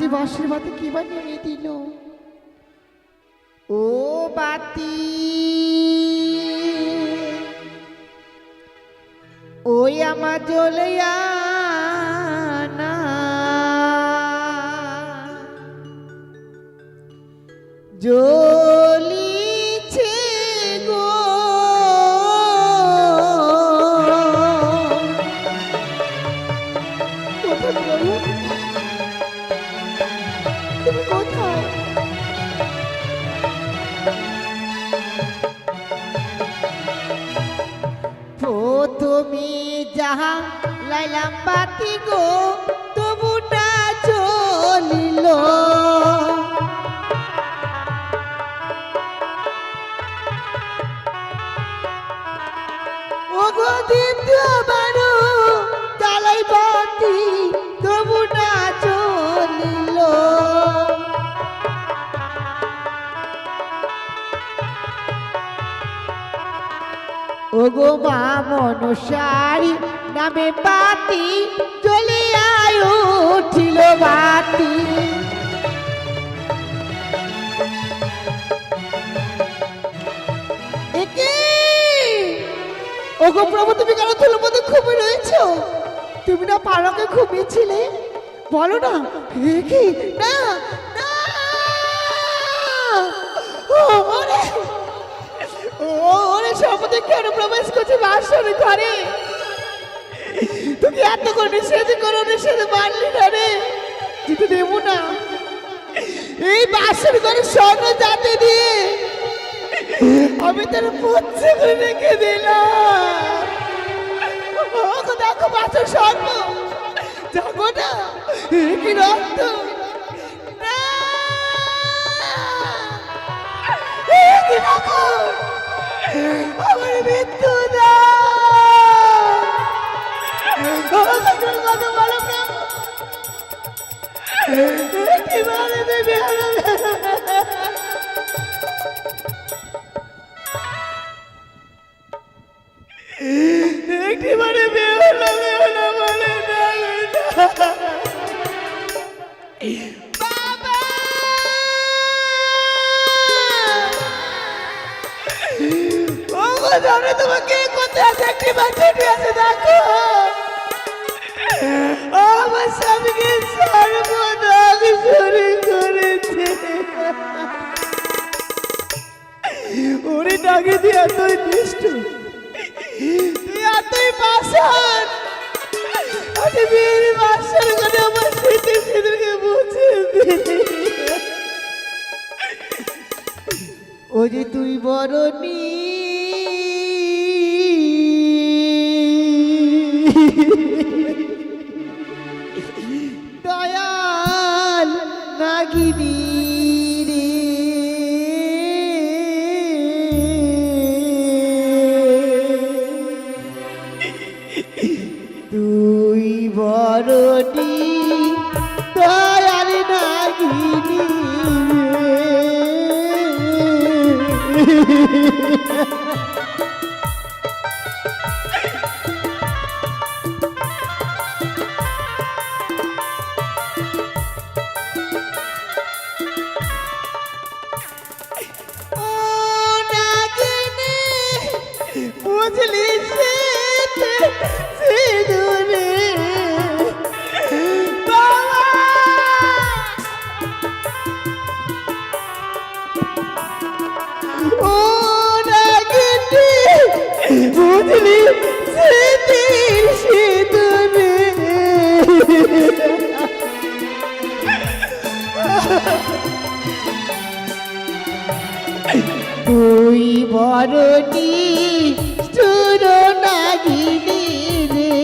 এই বাঁশের বাতি কি বা নেমে দিল? ও বাতি ওই আমার জ্বলিয়া না। যাহা লাইলাম বাতি গো তবুটা চলিল। ওগো মা মনসারি নামে বাতি জ্বলিয়ায় উঠিল বাতি। ওগো প্রভু, তুমি কেন তুলোর মধ্যে ঘুমিয়ে রয়েছো? তুমি না পালকে ঘুমিয়েছিলে? বলো না। কি? না না। কেন প্রবেশ করছে বাসর ঘরে। তুমি এত করে নিষেধ করো, নিষেধ মানলি না রে। যেতে দেবো না। এই বাসর ঘরে স্বর্ণ যাতে দিয়ে আমি তোর পুচ্ছে করে রেখে দিলাম। দেখো বাসর স্বর্ণ। যাব না কি রক্ত। কি বলে দেবে একটি মানে বেহলা বেহলা বলে তোমাকে কোথায় আছে একটি বাচ্চা আছে দেখো। আমার স্বামীকে সর্বদাগ শুরু করেছে। ওরে ডাকে দিয়ে এতই দুষ্ট। তুই এতই বাসার। ও যে তুই বড়নি দয়াল নাগিনী তুই বড়টি সুর নাগিনি রে।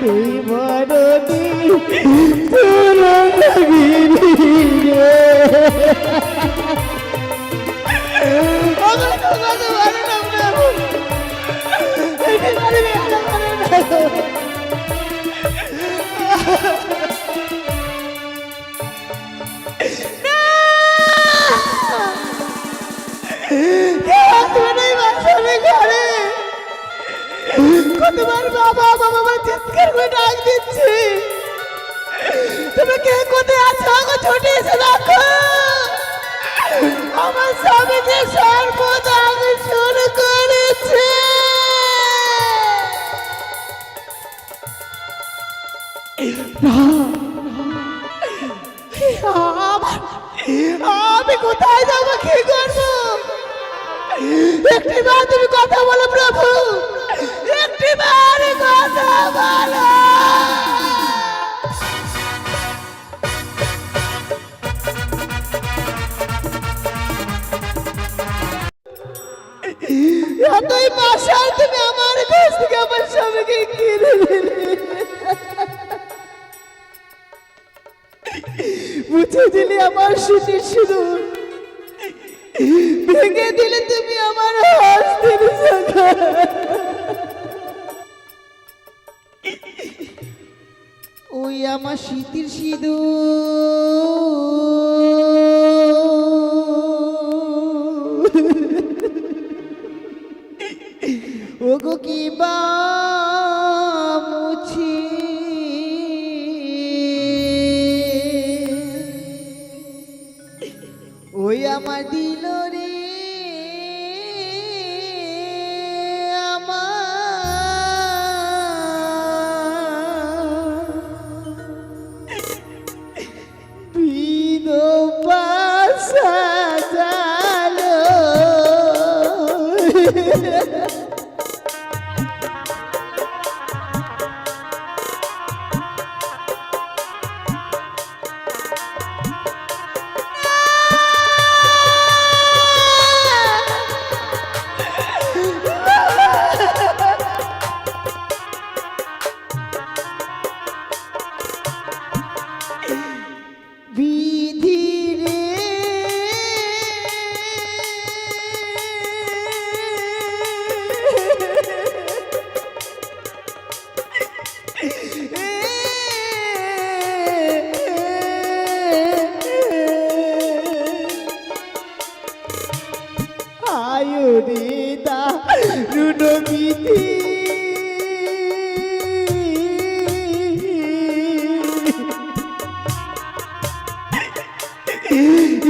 তুই বড়নি সুর নাগিনি রে। কতবার বাবা বাবা বলে চিৎকার করে ডাক দিচ্ছি। ছুটে এসে দেখো। আমার স্বামী যে আমি শুরু করেছে। আমি কোথায় যাব? কি করব? একটি বার তুমি কথা বলো প্রভু। একটি বার কথা বলো। এতই বাসায় তুমি আমার কাছ থেকে আমার স্বামীকে কিনে নিলে। মুছে দিলে আমার স্মৃতি শুধু ভেঙে দিলে তুমি আমার আমার শীতের সিঁদু ওগো কি বা ওই আমার দিল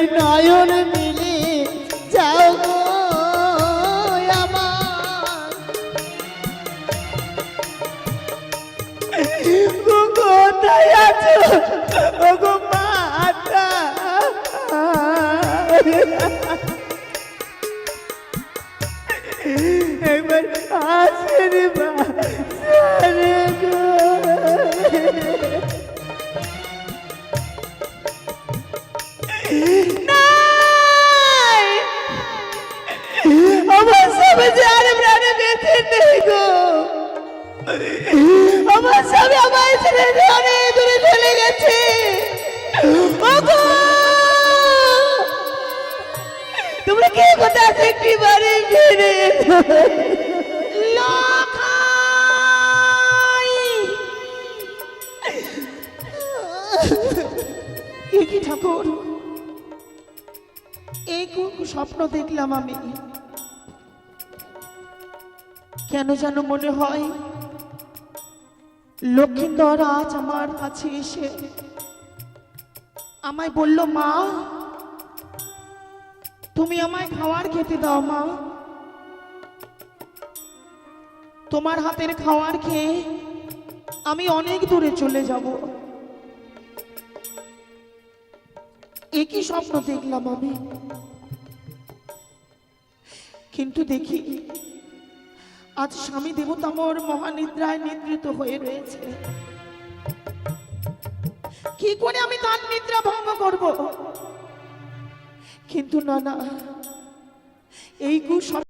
একবার নয়ন মিলে যাও গো আমার। কোথায় আছো? একটি বাড়ি ফিরে কি ঠাকুর? এই স্বপ্ন দেখলাম আমি। কেন যেন মনে হয় লক্ষ্মীন্দর আজ আমার কাছে এসে আমায় বলল মা তুমি আমায় খাওয়ার খেতে দাও, মা। তোমার হাতের খাওয়ার খেয়ে আমি অনেক দূরে চলে যাব। একই স্বপ্ন দেখলাম আমি। কিন্তু দেখি, আজ স্বামী দেবতা মোর মহানিদ্রায় নিদ্রিত হয়ে রয়েছে। কি করে আমি তার নিদ্রা ভঙ্গ করব? কিন্তু না না। এই কুসংস্কার